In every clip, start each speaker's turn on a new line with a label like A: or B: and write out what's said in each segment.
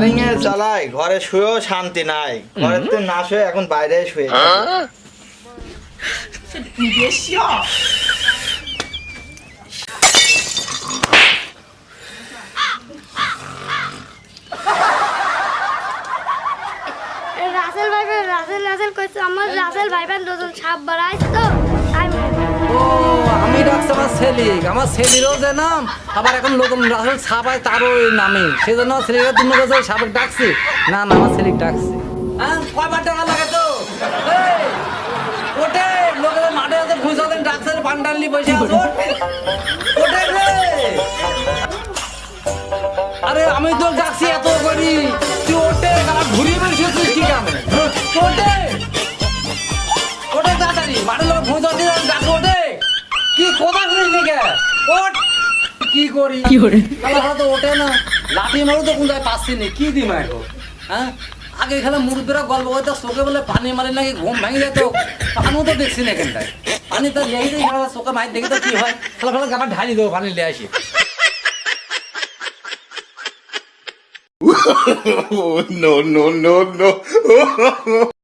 A: এর জ্বালায় ঘরে শুয়েও শান্তি নাই। ঘরে তো না শুয়ে এখন বাইরে শুয়ে
B: রাসেল ভাই রাসেল রাসেল কইছে আমার রাসেল ভাই বোন দুজন সাপ বাড়াইছে তো।
C: ও। আমি ডাকছে আমার সেলিক আমার সেলিরও যে নাম আবার এখন নতুন রাসেল সাপাই তারও ওই নামে। সেই জন্য সেলিকা তুমি কাছে সাবেক ডাকছি। না না আমার সেলিক ডাকছি। হ্যাঁ কয়বার টাকা লাগে তো? এই, ওঠে মাঠে আছে ভুঁজা ডাকছে পান্ডালি বসে আছে কথা শুনিস নিকে ওঠ কি করি? কি করে? তাহলে তো ওঠে না। লাঠি মারো তো কোথায় পাচ্ছি নি? কি দিম এখন হ্যাঁ? আগে এখানে মুরব্বীরা গল্প করতে চোখে বলে পানি মারে নাকি ঘুম ভেঙে যেত। পানিও তো দেখছি না এখানটায়। পানি তো লেগে দিয়ে খেলা চোখে মাই দেখি তো কি হয়? খেলা ফেলা গাবার ঢালি দেবো পানি লিয়ে আসি।
D: No, no, no, no.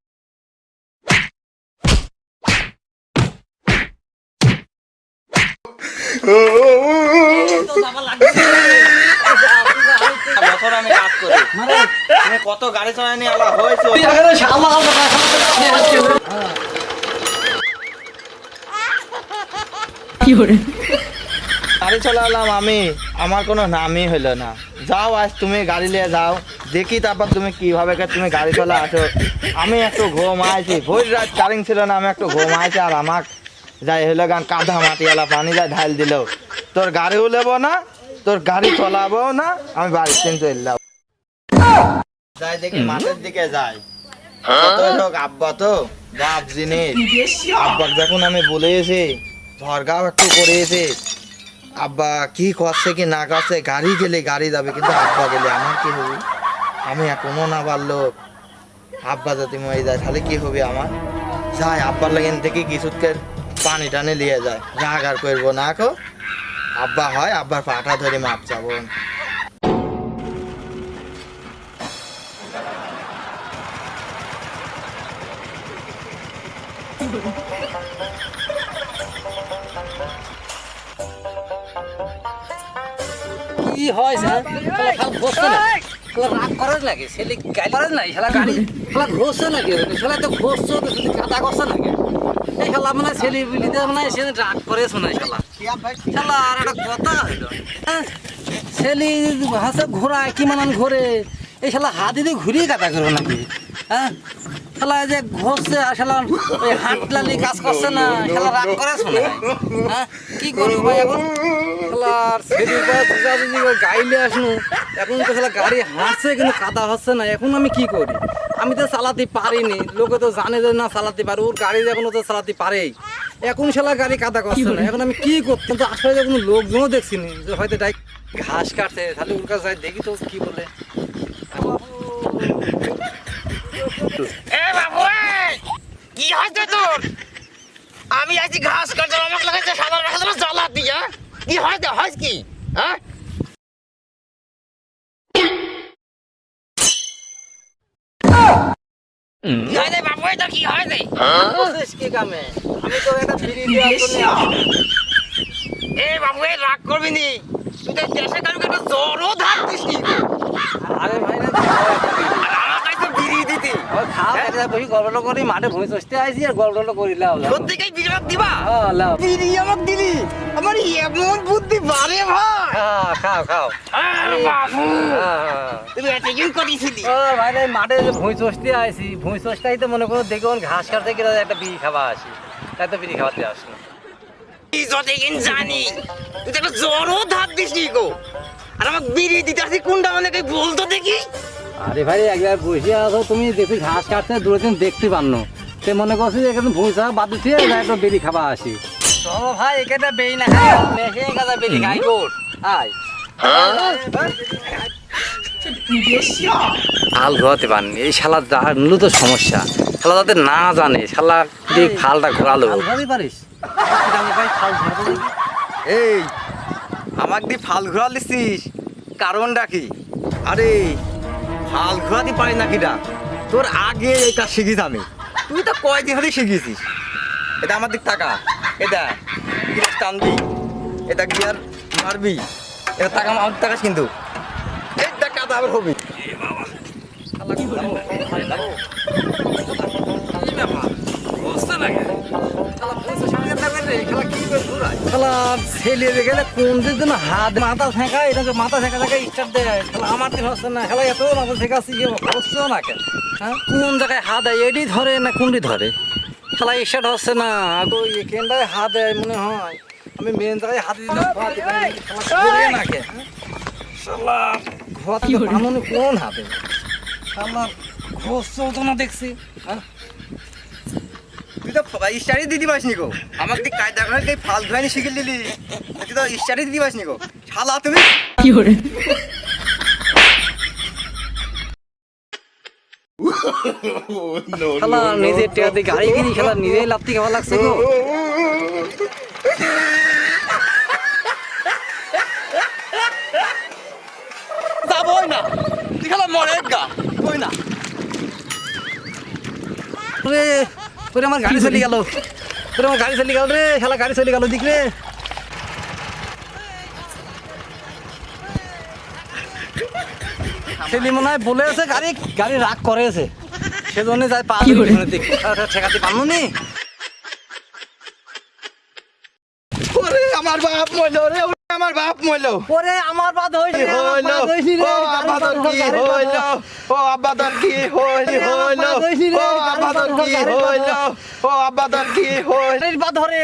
A: গাড়ি চালালাম আমি। আমার কোনো নামই হলো না। যাও আজ তুমি গাড়ি নিয়ে যাও। দেখি তারপর তুমি কীভাবে তুমি গাড়ি চলা আসো আমি একটু ঘুম আইছি। ভোর রাত চারিং ছিল না, আমি একটু ঘুম আইছি আর আমার যাই হলো গান কাঁধা মাটিওয়ালা পানি যা ঢাল দিল। তোর গাড়িও নেব না তোর গাড়ি চলাবো না আমি বাড়ির দিন চললাম যাই দেখি মাঠের দিকে যাই। হোক আব্বা তো বাপ জিনিস আব্বা যখন আমি বলেছি ঝড়গাও একটু করেছে আব্বা কি করছে কি না করছে গাড়ি গেলে গাড়ি যাবে কিন্তু আব্বা গেলে আমার কি হবে? আমি এখনও না পারল। আব্বা যদি মরে যায় তাহলে কি হবে আমার? যাই আব্বার লাগেন থেকে কিছুকে পানি টানে নিয়ে যায়। রাগ আর করব না কো। আব্বা হয়, আব্বার পাটা ধরে মাপ যাব
C: কি হয় স্যার? খাল ঘষছে না? রাগ করার লাগে, ছেলে গালি করার নাই শালা গাড়ি শালা ঘষছে নাকি শালা তো শুধু কাদা করছে নাকি? শালা মানে ছেলে মানে রাগ করে আর একটা কথা হ্যাঁ? হাসে ঘোরায় কি মানান ঘোরে? এই শালা হাতি দিয়ে ঘুরিয়ে কাদা করব নাকি? হ্যাঁ? যে ঘষছে আর শালা হাটলালি কাজ করছে না, শালা রাগ করে শোনায়। হ্যাঁ? কি করব ভাই এখন? গাইলে আসনু। এখন তো গাড়ি হাঁটছে কিন্তু কাদা হচ্ছে না, এখন আমি কি করি? আমি তো চালাতে পারিনি, লোকে তো জানে যে না চালাতে পারে, ওর গাড়ি যখন তো চালাতে পারেই। এখন শালা গাড়ি কাদা করছে না, এখন আমি কি করতাম তো আসলে যে কোনো লোকজনও দেখছি নি যে হয়তো ডাই ঘাস কাটছে তাহলে ওর কাছে যাই দেখি তো কি বলে!
E: কি হয়েছে তোর? আমি আছি ঘাস কাটতে, আমাকে লাগাইছে সাদা রাখা জ্বালা দিয়া কি হয়েছে হয় কি? হ্যাঁ? বাবু কি
C: কামে? আমি তো ফিরি দেওয়ার জন্য
E: এ বাবু এই রাগ করবি নি? তুই তো দেশে কারুকে একটা জ্বরও ধার দিস নি?
C: আরে ভাই না
E: আর আমার কাছে বিড়ি দিতি।
C: ওই খাও একটা বসে গল্প করি মাঠে ভূমি চষতে আইছি আর গল্প করি লাও লাও
E: সত্যিকাই দিবা? আমাকে দিলি। আমার এমন বুদ্ধি বাড়ে ভাই।
C: খাও খাও খাও।
E: আরে বাবু। তুমি এতদিন করেছিলি
C: ও ভাই রে, মাঠে ভুঁই চষতে আইছি ভুঁই চষতে আইতে মনে করো দেখো ঘাস কাটতে গেলে একটা বিড়ি খাওয়া আসি তাই তো বিড়ি খাওয়াতে আসলো
E: যতদিন জানি তুই তো একটা জ্বরও ধার দিস গো আর আমাকে বিড়ি দিতে আসি কোনটা মানে বলতো দেখি
C: আরে ভাই একবার বসে আছো তুমি দেখি ঘাস কাটতে দূরে দিন দেখতে পারনো সে মনে করছি যে এখানে ভুঁই চা বাদ দিতে একটা বিড়ি খাওয়া আসি চলো ভাই এখানটা বেই না খাই মেশে বিড়ি খাই গোট আয়। ফাল ঘোরাতে পারেনি এই শালা জানলো তো সমস্যা। শালা যাতে না জানে শালা দিয়ে ফালটা ঘোরালো। পারিস।
A: এই আমাকে দিয়ে ফাল ঘোরা লিছিস কারণটা কি? আরে হাল ঘোরাতে পারি না? কিটা তোর আগে এটা শিখিস আমি। তুই তো কয়দিন হলেই শিখেছিস এটা আমার দিক টাকা এটা গিয়ার টানবি এটা গিয়ার মারবি? এটা টাকা আমার টাকাস কিন্তু। এই টাকা আবার হবি
C: শালা ছেলে গেলে কোন দিন হাত মাথা ঠেকা এটা যে মাথা ঠেকা ঠেকা স্টার্ট দেয়। শালা আমার দিন হচ্ছে না শালা এত মাথা ঠেকাচ্ছি যে হচ্ছে না কেন। হ্যাঁ? কোন জায়গায় হাত দেয় এডি ধরে না কোনটি ধরে? শালা স্টার্ট হচ্ছে না আগো এখানটায় হাত দেয় মনে হয়। আমি মেন জায়গায় হাত দিতে না। শালা কে হ্যাঁ? শালা বামনে কোন হাতে? শালা ঘোষ চলতো না দেখছি? হ্যাঁ?
A: তো স্টাডি দিতে পারিস নিকো আমাকে তুই কায়দা করে তুই ফাল ধুয়ানি শিখিয়ে দিলি। তুই তো স্টাডি দিতে পারিস নিকো শালা তুমি
D: Oh, no,
C: শালা. নিজের টেয়াতে গাড়ি কিনি শালা নিজেই লাভতে খাওয়া লাগছে গো।
A: যাবই না। তুই খেলা মরে গা। না।
C: রে তোরে আমার গাড়ি চলে গেল। তোরে আমার গাড়ি চলে গেল রে শালা গাড়ি চলে গেল দিক রে। সেলি মনে হয় বলেছে গাড়ি গাড়ি রাগ করেছে সেজন্য যাই পা ঠেকাতে পারল নি?
A: আমার বাপ ওরে আমার বাপ মইলো
C: ওরে আমার বাদ হইছে
A: হইল? ও আবাদর কি হইল? ও আবাদর কি হইল? হইল ও আবাদর কি হইল? ও আবাদর কি হইল?
C: পা ধরে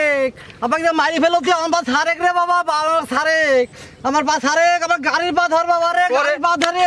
C: আমাকে যে মারি ফেলো তুই আমার পা ছাড়েক রে বাবা বাবা ছাড়েক আমার পা ছাড়েক আমার গাড়ির পা ধর বাবা রে গাড়ির পা ধরে